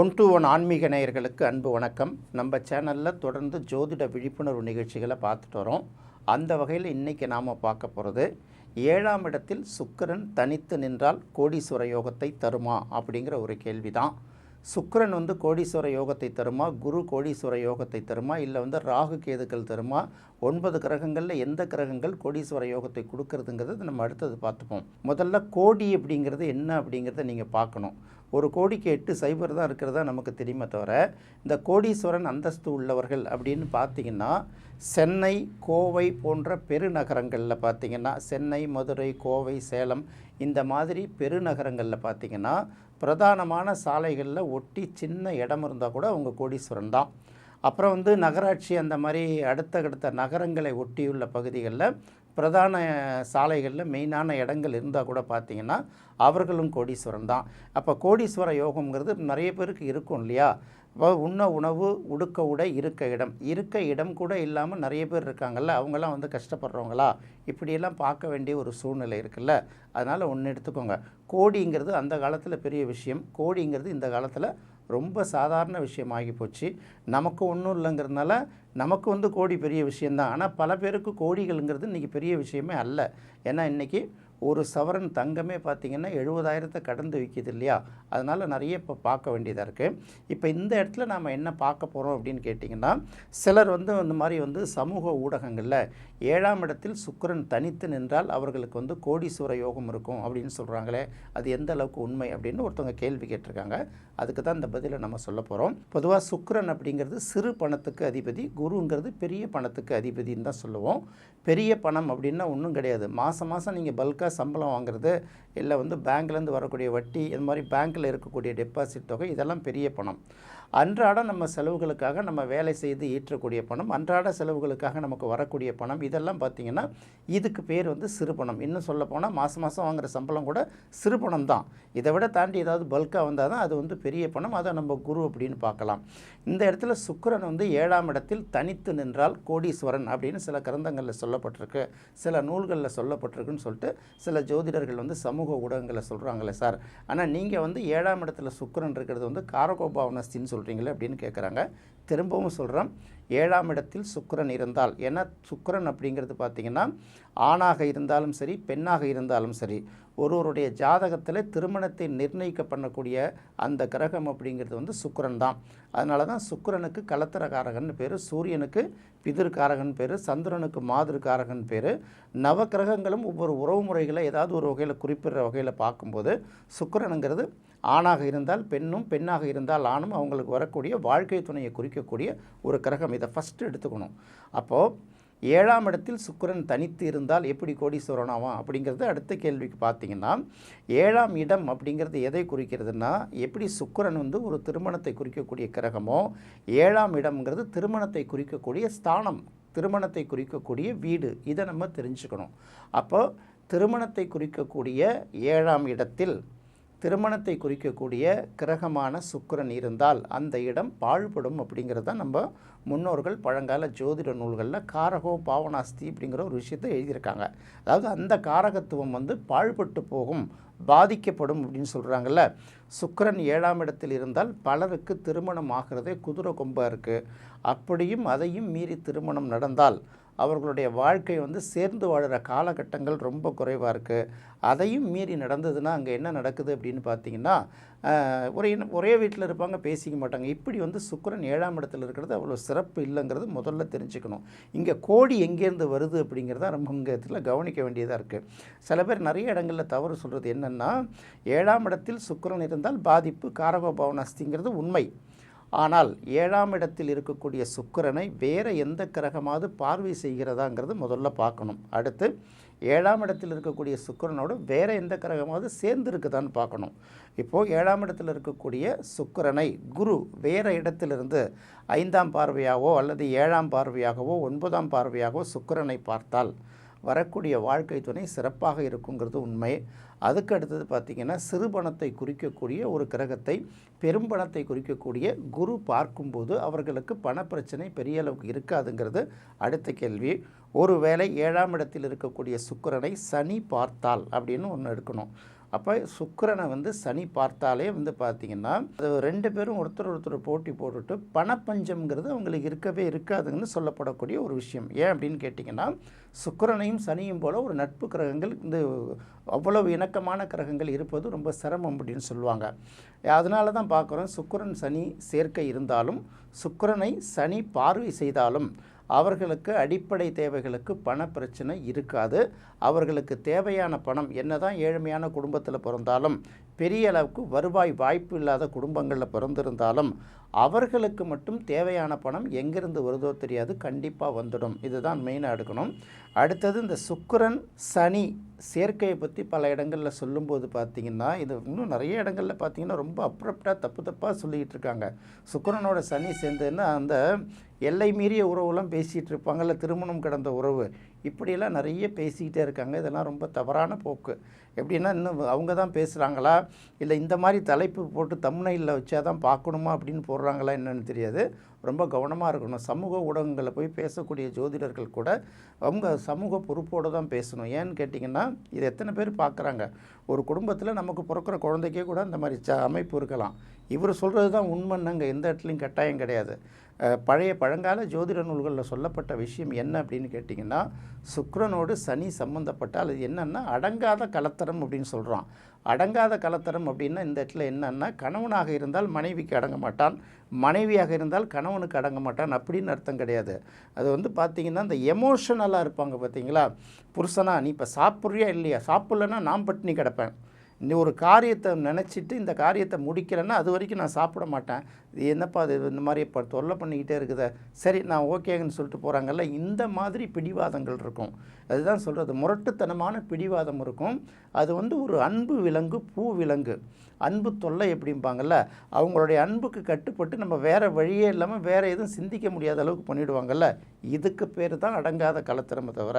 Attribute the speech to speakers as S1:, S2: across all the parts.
S1: One to one ஆன்மீக நேயர்களுக்கு அன்பு வணக்கம். நம்ம சேனலில் தொடர்ந்து ஜோதிட விழிப்புணர்வு நிகழ்ச்சிகளை பார்த்துட்டு வரோம். அந்த வகையில் இன்றைக்கி நாம் பார்க்க போகிறது ஏழாம் இடத்தில் சுக்கிரன் தனித்து நின்றால் கோடீஸ்வர யோகத்தை தருமா அப்படிங்கிற ஒரு கேள்வி தான் சுக்கரன் வந்து கோடீஸ்வர யோகத்தை தருமா? குரு கோடீஸ்வர யோகத்தை தருமா? இல்லை வந்து ராகு கேதுக்கள் தருமா? ஒன்பது கிரகங்களில் எந்த கிரகங்கள் கோடீஸ்வர யோகத்தை கொடுக்கறதுங்கிறது நம்ம அடுத்தது பார்த்துப்போம். முதல்ல கோடி அப்படிங்கிறது என்ன அப்படிங்கிறத நீங்கள் பார்க்கணும். ஒரு கோடிக்கு எட்டு சைபர் தான் இருக்கிறதா நமக்கு தெரியுமே தவிர இந்த கோடீஸ்வரன் அந்தஸ்து உள்ளவர்கள் அப்படின்னு பார்த்தீங்கன்னா சென்னை கோவை போன்ற பெருநகரங்களில் பார்த்தீங்கன்னா சென்னை மதுரை கோவை சேலம் இந்த மாதிரி பெருநகரங்களில் பார்த்தீங்கன்னா பிரதானமான சாலைகளில் ஒட்டி சின்ன இடம் இருந்தால் கூட அவங்க கோடீஸ்வரன் தான். அப்புறம் வந்து நகராட்சி அந்த மாதிரி அடுத்த அடுத்த நகரங்களை ஒட்டியுள்ள பகுதிகளில் பிரதான சாலைகளில் மெயினான இடங்கள் இருந்தால் கூட பார்த்திங்கன்னா அவர்களும் கோடீஸ்வரன் தான். அப்போ கோடீஸ்வர யோகம்ங்கிறது நிறைய பேருக்கு இருக்கும் இல்லையா? உண்ண உணவு உடுக்க உடை இருக்க இடம். இருக்க இடம் கூட இல்லாமல் நிறைய பேர் இருக்காங்கல்ல அவங்கெல்லாம் வந்து கஷ்டப்படுறவங்களா? இப்படியெல்லாம் பார்க்க வேண்டிய ஒரு சூழ்நிலை இருக்குல்ல. அதனால் ஒன்று எடுத்துக்கோங்க. கோடிங்கிறது அந்த காலத்தில் பெரிய விஷயம். கோடிங்கிறது இந்த காலத்தில் ரொம்ப சாதாரண விஷயமாகி போச்சு. நமக்கு ஒன்றும் இல்லைங்கிறதுனால நமக்கு வந்து கோடி பெரிய விஷயந்தான் ஆனால் பல பேருக்கு கோடிகள்ங்கிறது இன்றைக்கி பெரிய விஷயமே அல்ல. ஏன்னா இன்றைக்கி ஒரு சவரன் தங்கமே பார்த்திங்கன்னா எழுபதாயிரத்தை கடந்து விற்கிது இல்லையா? அதனால் நிறைய இப்போ பார்க்க வேண்டியதாக இருக்குது இப்போ இந்த இடத்துல நாம் என்ன பார்க்க போகிறோம் அப்படின்னு கேட்டிங்கன்னா சிலர் வந்து இந்த மாதிரி வந்து சமூக ஊடகங்களில் ஏழாம் இடத்தில் சுக்கரன் தனித்து நின்றால் அவர்களுக்கு வந்து கோடீஸ்வர யோகம் இருக்கும் அப்படின்னு சொல்கிறாங்களே அது எந்த அளவுக்கு உண்மை அப்படின்னு ஒருத்தவங்க கேள்வி கேட்டிருக்காங்க. அதுக்கு தான் இந்த பதிலை நம்ம சொல்ல போகிறோம் பொதுவாக சுக்கரன் அப்படிங்கிறது சிறு பணத்துக்கு அதிபதி குருங்கிறது பெரிய பணத்துக்கு அதிபதின்னு தான் சொல்லுவோம். பெரிய பணம் அப்படின்னா ஒன்றும் கிடையாது. மாதம் மாதம் நீங்கள் பல்காக சம்பளம் வாங்குறது இல்லை வந்து பேங்க்லேருந்து வரக்கூடிய வட்டி இது மாதிரி பேங்க்கில் இருக்கக்கூடிய டெபாசிட் தொகை இதெல்லாம் பெரிய பணம். அன்றாட நம்ம செலவுகளுக்காக நம்ம வேலை செய்து ஈற்றக்கூடிய பணம் அன்றாட செலவுகளுக்காக நமக்கு வரக்கூடிய பணம் இதெல்லாம் பார்த்திங்கன்னா இதுக்கு பேர் வந்து சிறுபணம் இன்னும் சொல்ல போனால் மாதம் மாதம் வாங்குகிற சம்பளம் கூட சிறுபணம் தான். இதை விட தாண்டி ஏதாவது பல்காக வந்தால் தான் அது வந்து பெரிய பணம். அதை நம்ம குரு அப்படின்னு பார்க்கலாம். இந்த இடத்துல சுக்கரன் வந்து ஏழாம் இடத்தில் தனித்து நின்றால் கோடீஸ்வரன் அப்படின்னு சில கிரந்தங்களில் சொல்லப்பட்டிருக்கு. சில நூல்களில் சொல்லப்பட்டிருக்குன்னு சொல்லிட்டு சில ஜோதிடர்கள் வந்து சமூக ஊடகங்களில் சொல்கிறாங்களே சார். ஆனால் நீங்கள் வந்து ஏழாம் இடத்துல சுக்கரன் இருக்கிறது வந்து காரகோபாவனஸ்தின்னு சொல்கிறீங்களே அப்படின்னு கேட்குறாங்க திரும்பவும் சொல்கிறோம் ஏழாம் இடத்தில் சுக்கரன் இருந்தால். ஏன்னா சுக்கரன் அப்படிங்கிறது பார்த்திங்கன்னா ஆணாக இருந்தாலும் சரி பெண்ணாக இருந்தாலும் சரி ஒருவருடைய ஜாதகத்தில் திருமணத்தை நிர்ணயிக்க பண்ணக்கூடிய அந்த கிரகம் அப்படிங்கிறது வந்து சுக்கிரன் தான். அதனால தான் சுக்கரனுக்கு கலத்திரகாரகன் பேர் சூரியனுக்கு பிதிர்காரகன் பேர் சந்திரனுக்கு மாதிருக்காரகன் பேர். நவக்கிரகங்களும் ஒவ்வொரு உறவு முறைகளை ஏதாவது ஒரு வகையில் குறிப்பிடுற வகையில் பார்க்கும்போது சுக்கரனுங்கிறது ஆணாக இருந்தால் பெண்ணும் பெண்ணாக இருந்தால் ஆணும் அவங்களுக்கு வரக்கூடிய வாழ்க்கை துணையை குறிக்கக்கூடிய ஒரு கிரகம் இதை ஃபஸ்ட்டு எடுத்துக்கணும். அப்போது ஏழாம் இடத்தில் சுக்கிரன் தனித்து இருந்தால் எப்படி கோடீஸ்வரன் அப்படிங்கிறது அடுத்த கேள்விக்கு பார்த்தீங்கன்னா ஏழாம் இடம் அப்படிங்கிறது எதை குறிக்கிறதுனா எப்படி சுக்கிரன் வந்து ஒரு திருமணத்தை குறிக்கக்கூடிய கிரகமோ ஏழாம் இடம்ங்கிறது திருமணத்தை குறிக்கக்கூடிய ஸ்தானம் திருமணத்தை குறிக்கக்கூடிய வீடு. இதை நம்ம தெரிஞ்சுக்கணும். அப்போ திருமணத்தை குறிக்கக்கூடிய ஏழாம் இடத்தில் திருமணத்தை குறிக்கக்கூடிய கிரகமான சுக்கரன் இருந்தால் அந்த இடம் பாழ்படும் அப்படிங்கிறத நம்ம முன்னோர்கள் பழங்கால ஜோதிட நூல்களில் காரகோ பாவனாஸ்தி அப்படிங்கிற ஒரு விஷயத்தை எழுதியிருக்காங்க. அதாவது அந்த காரகத்துவம் வந்து பாழ்பட்டு போகும் பாதிக்கப்படும் அப்படின்னு சொல்கிறாங்கல்ல சுக்கரன் ஏழாம் இடத்தில் இருந்தால் பலருக்கு திருமணம் ஆகிறதே குதிரை கொம்பாக இருக்குது அப்படியும் அதையும் மீறி திருமணம் நடந்தால் அவர்களுடைய வாழ்க்கை வந்து சேர்ந்து வாழ்கிற காலகட்டங்கள் ரொம்ப குறைவாக இருக்குது அதையும் மீறி நடந்ததுன்னா அங்கே என்ன நடக்குது அப்படின்னு பார்த்தீங்கன்னா ஒரே ஒரே வீட்டில் இருப்பாங்க பேசிக்க மாட்டாங்க. இப்படி வந்து சுக்கிரன் ஏழாம் இடத்துல இருக்கிறது அவ்வளோ சிறப்பு இல்லைங்கிறது முதல்ல தெரிஞ்சுக்கணும். இங்கே கோடி எங்கேருந்து வருது அப்படிங்கிறத ரொம்ப இங்கே இடத்துல கவனிக்க வேண்டியதாக இருக்குது சில பேர் நிறைய இடங்களில் தவறு சொல்கிறது என்னென்னா ஏழாம் இடத்தில் சுக்கரன் இருந்தால் பாதிப்பு காரகோபாவன் அஸ்திங்கிறது உண்மை. ஆனால் ஏழாம் இடத்தில் இருக்கக்கூடிய சுக்கிரனை வேறு எந்த கிரகமாவது பார்வை செய்கிறதாங்கிறது முதல்ல பார்க்கணும். அடுத்து ஏழாம் இடத்தில் இருக்கக்கூடிய சுக்கிரனோட வேறு எந்த கிரகமாவது சேர்ந்து இருக்குதான்னு பார்க்கணும். இப்போது ஏழாம் இடத்தில் இருக்கக்கூடிய சுக்கிரனை குரு வேறு இடத்திலிருந்து ஐந்தாம் பார்வையாகவோ அல்லது ஏழாம் பார்வையாகவோ ஒன்பதாம் பார்வையாகவோ சுக்கரனை பார்த்தால் வரக்கூடிய வாழ்க்கை துணை சிறப்பாக இருக்குங்கிறது உண்மை. அதுக்கு அடுத்தது பார்த்திங்கன்னா சிறுபணத்தை குறிக்கக்கூடிய ஒரு கிரகத்தை பெரும்பணத்தை குறிக்கக்கூடிய குரு பார்க்கும்போது அவர்களுக்கு பணப்பிரச்சனை பெரிய அளவுக்கு இருக்காதுங்கிறது அடுத்த கேள்வி. ஒருவேளை ஏழாம் இடத்தில் இருக்கக்கூடிய சுக்கரனை சனி பார்த்தால் அப்படின்னு ஒன்று எடுக்கணும். அப்போ சுக்கரனை வந்து சனி பார்த்தாலே வந்து பார்த்திங்கன்னா அது ரெண்டு பேரும் ஒருத்தர் ஒருத்தர் போட்டி போட்டுட்டு பணப்பஞ்சம்ங்கிறது அவங்களுக்கு இருக்கவே இருக்காதுங்கன்னு சொல்லப்படக்கூடிய ஒரு விஷயம். ஏன் அப்படின்னு கேட்டிங்கன்னா சுக்கரனையும் சனியும் போல் ஒரு நட்பு கிரகங்கள் இந்த அவ்வளவு இணக்கமான கிரகங்கள் இருப்பது ரொம்ப சிரமம் அப்படின்னு சொல்லுவாங்க. அதனால தான் பார்க்குறோம் சுக்கரன் சனி சேர்க்கை இருந்தாலும் சுக்கரனை சனி பார்வை செய்தாலும் அவர்களுக்கு அடிப்படை தேவைகளுக்கு பண பிரச்சனை இருக்காது. அவர்களுக்கு தேவையான பணம் என்னதான் ஏழ்மையான குடும்பத்தில் பிறந்தாலும் பெரிய அளவுக்கு வருவாய் வாய்ப்பு இல்லாத குடும்பங்களில் பிறந்திருந்தாலும் அவர்களுக்கு மட்டும் தேவையான பணம் எங்கிருந்து வருதோ தெரியாது கண்டிப்பாக வந்துடும். இதுதான் மெயினாக எடுக்கணும். அடுத்தது இந்த சுக்கரன் சனி சேர்க்கையை பற்றி பல இடங்களில் சொல்லும்போது பார்த்தீங்கன்னா இது இன்னும் நிறைய இடங்களில் பார்த்தீங்கன்னா ரொம்ப அப்ரப்டாக தப்பு தப்பாக சொல்லிக்கிட்டு இருக்காங்க. சுக்கரனோட சனி சேர்ந்ததுன்னா அந்த எல்லை மீறிய உறவுலாம் பேசிகிட்டு இருப்பாங்கல்ல திருமணம் கடந்த உறவு. இப்படியெல்லாம் நிறைய பேசிக்கிட்டே இருக்காங்க. இதெல்லாம் ரொம்ப தவறான போக்கு. எப்படின்னா இன்னும் அவங்க தான் பேசுகிறாங்களா இல்லை இந்த மாதிரி தலைப்பு போட்டு தம்னையில் வச்சா தான் பார்க்கணுமா அப்படின்னு போடுறாங்களா என்னன்னு தெரியாது. ரொம்ப கவனமாக இருக்கணும். சமூக ஊடகங்களில் போய் பேசக்கூடிய ஜோதிடர்கள் கூட அவங்க சமூக பொறுப்போடு தான் பேசணும். ஏன்னு கேட்டிங்கன்னா இது எத்தனை பேர் பார்க்குறாங்க? ஒரு குடும்பத்தில் நமக்கு பிறக்கிற குழந்தைக்கே கூட அந்த மாதிரி ச அமைப்பு இருக்கலாம். இவர் சொல்கிறது தான் உண்மைன்னு எந்த இடத்துலையும் கட்டாயம் கிடையாது. பழைய பழங்கால ஜோதிட நூல்களில் சொல்லப்பட்ட விஷயம் என்ன அப்படின்னு கேட்டிங்கன்னா சுக்ரனோடு சனி சம்மந்தப்பட்டால் அது என்னென்னா அடங்காத கலத்தரம் அப்படின்னு சொல்கிறான் அடங்காத கலத்தரம் அப்படின்னா இந்த இடத்துல என்னென்னா கணவனாக இருந்தால் மனைவிக்கு அடங்க மாட்டான் மனைவியாக இருந்தால் கணவனுக்கு அடங்க மாட்டான் அப்படின்னு அர்த்தம் கிடையாது. அது வந்து பார்த்திங்கன்னா இந்த எமோஷனலாக இருப்பாங்க பார்த்தீங்களா புருஷனா நீ இப்போ சாப்பிட்றியா இல்லையா? சாப்பிட்லன்னா நான் பட்டினி கிடப்பேன். நீ ஒரு காரியத்தை நினச்சிட்டு இந்த காரியத்தை முடிக்கலைன்னா அது வரைக்கும் நான் சாப்பிட மாட்டேன். இது என்னப்பா அது இந்த மாதிரி இப்போ தொல்லை பண்ணிக்கிட்டே இருக்குதே? சரி நான் ஓகேங்கன்னு சொல்லிட்டு போகிறாங்கல்ல இந்த மாதிரி பிடிவாதங்கள் இருக்கும். அதுதான் சொல்கிறது முரட்டுத்தனமான பிடிவாதம் இருக்கும். அது வந்து ஒரு அன்பு விலங்கு பூ விலங்கு. அன்பு தொல்லை எப்படிம்பாங்கல்ல அவங்களுடைய அன்புக்கு கட்டுப்பட்டு நம்ம வேறு வழியே இல்லாமல் வேறு எதுவும் சிந்திக்க முடியாத அளவுக்கு பண்ணிவிடுவாங்கல்ல இதுக்கு பேர் தான் அடங்காத கலத்திறமை தவிர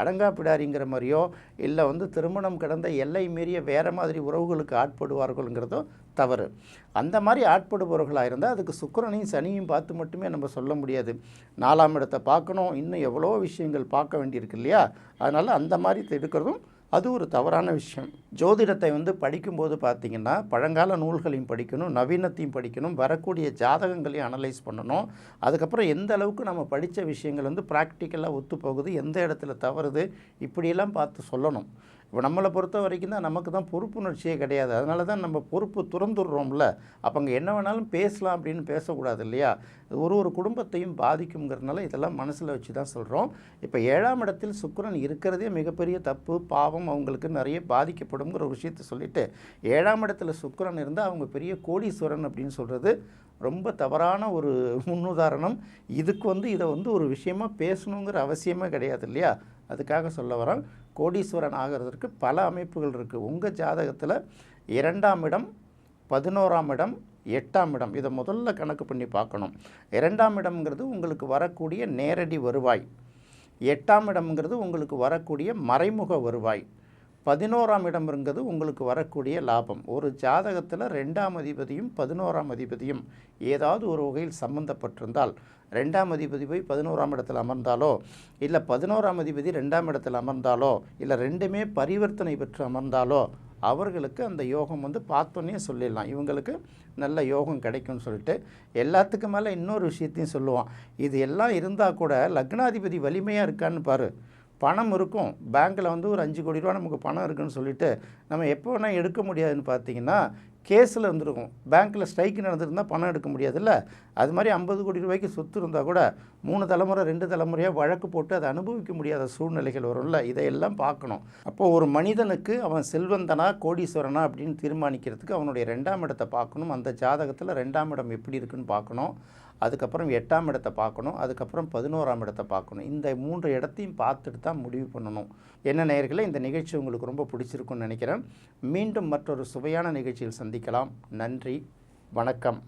S1: அடங்கா பிடாரிங்கிற மாதிரியோ இல்லை வந்து திருமணம் கடந்த எல்லை மீறிய வேறு மாதிரி உறவுகளுக்கு ஆட்படுவார்கள்ங்கிறதோ தவறு. அந்த மாதிரி ஆட்படுபவர்களாக இருந்தால் அதுக்கு சுக்கரனையும் சனியும் பார்த்து மட்டுமே நம்ம சொல்ல முடியாது. நாலாம் இடத்தை பார்க்கணும். இன்னும் எவ்வளோ விஷயங்கள் பார்க்க வேண்டியிருக்கு இல்லையா? அதனால் அந்த மாதிரி எடுக்கிறதும் அது ஒரு தவறான விஷயம். ஜோதிடத்தை வந்து படிக்கும்போது பார்த்தீங்கன்னா பழங்கால நூல்களையும் படிக்கணும் நவீனத்தையும் படிக்கணும் வரக்கூடிய ஜாதகங்களையும் அனலைஸ் பண்ணணும். அதுக்கப்புறம் எந்த அளவுக்கு நம்ம படித்த விஷயங்கள் வந்து ப்ராக்டிக்கலாக ஒத்து போகுது எந்த இடத்துல தவறுது இப்படியெல்லாம் பார்த்து சொல்லணும். இப்போ நம்மளை பொறுத்த வரைக்கும் தான் நமக்கு தான் பொறுப்புணர்ச்சியே கிடையாது. அதனால தான் நம்ம பொறுப்பு துறந்துடுறோம்ல. அப்போ அங்கே என்ன வேணாலும் பேசலாம் அப்படின்னு பேசக்கூடாது இல்லையா? ஒரு ஒரு குடும்பத்தையும் பாதிக்குங்கிறதுனால இதெல்லாம் மனசில் வச்சு தான் சொல்கிறோம் இப்போ ஏழாம் இடத்தில் சுக்கரன் இருக்கிறதே மிகப்பெரிய தப்பு பாவம் அவங்களுக்கு நிறைய பாதிக்கப்படுங்கிற ஒரு விஷயத்தை சொல்லிட்டு ஏழாம் இடத்துல சுக்கரன் இருந்தால் அவங்க பெரிய கோடீஸ்வரன் அப்படின்னு சொல்கிறது ரொம்ப தவறான ஒரு முன்னுதாரணம். இதுக்கு வந்து இதை வந்து ஒரு விஷயமா பேசணுங்கிற அவசியமே கிடையாது இல்லையா? அதுக்காக சொல்ல வரோம் கோடீஸ்வரன் ஆகிறதுக்கு பல அமைப்புகள் இருக்குது உங்கள் ஜாதகத்தில் இரண்டாம் இடம் பதினோராம் இடம் எட்டாம் இடம் இதை முதல்ல கணக்கு பண்ணி பார்க்கணும். இரண்டாம் இடம்ங்கிறது உங்களுக்கு வரக்கூடிய நேரடி வருவாய். எட்டாம் இடம்ங்கிறது உங்களுக்கு வரக்கூடிய மறைமுக வருவாய். பதினோராம் இடம்ங்கிறது உங்களுக்கு வரக்கூடிய லாபம். ஒரு ஜாதகத்தில் ரெண்டாம் அதிபதியும் பதினோராம் அதிபதியும் ஏதாவது ஒரு வகையில் சம்பந்தப்பட்டிருந்தால் ரெண்டாம் அதிபதி போய் பதினோராம் இடத்தில் அமர்ந்தாலோ இல்லை பதினோராம் அதிபதி ரெண்டாம் இடத்தில் அமர்ந்தாலோ இல்லை ரெண்டுமே பரிவர்த்தனை பெற்று அமர்ந்தாலோ அவர்களுக்கு அந்த யோகம் வந்து பார்த்தோன்னே சொல்லிடலாம். இவங்களுக்கு நல்ல யோகம் கிடைக்கும்னு சொல்லிட்டு எல்லாத்துக்கும் மேலே இன்னொரு விஷயத்தையும் சொல்லுவான். இது எல்லாம் இருந்தால் கூட லக்னாதிபதி வலிமையாக இருக்கான்னு பாரு. பணம் இருக்கும். பேங்க்கில் வந்து ஒரு அஞ்சு கோடி ரூபா நமக்கு பணம் இருக்குன்னு சொல்லிட்டு நம்ம எப்போ வேணால் எடுக்க முடியாதுன்னு பார்த்தீங்கன்னா கேஸில் இருந்திருக்கும். பேங்க்கில் ஸ்ட்ரைக்கு நடந்திருந்தால் பணம் எடுக்க முடியாதுல்ல? அது மாதிரி ஐம்பது கோடி ரூபாய்க்கு சொத்து இருந்தால் கூட மூணு தலைமுறை ரெண்டு தலைமுறையாக வழக்கு போட்டு அதை அனுபவிக்க முடியாத சூழ்நிலைகள் வரும்ல. இதையெல்லாம் பார்க்கணும். அப்போது ஒரு மனிதனுக்கு அவன் செல்வந்தனா கோடீஸ்வரனா அப்படின்னு தீர்மானிக்கிறதுக்கு அவனுடைய ரெண்டாம் இடத்தை பார்க்கணும். அந்த ஜாதகத்தில் ரெண்டாம் இடம் எப்படி இருக்குன்னு பார்க்கணும். அதுக்கப்புறம் எட்டாம் இடத்தை பார்க்கணும். அதுக்கப்புறம் பதினோராம் இடத்தை பார்க்கணும். இந்த மூன்று இடத்தையும் பார்த்துட்டு தான் முடிவு பண்ணணும். என்ன நேர்களை இந்த நிகழ்ச்சி உங்களுக்கு ரொம்ப பிடிச்சிருக்குன்னு நினைக்கிறேன். மீண்டும் மற்றொரு சுவையான நிகழ்ச்சியில் சந்திக்கலாம். நன்றி. வணக்கம்.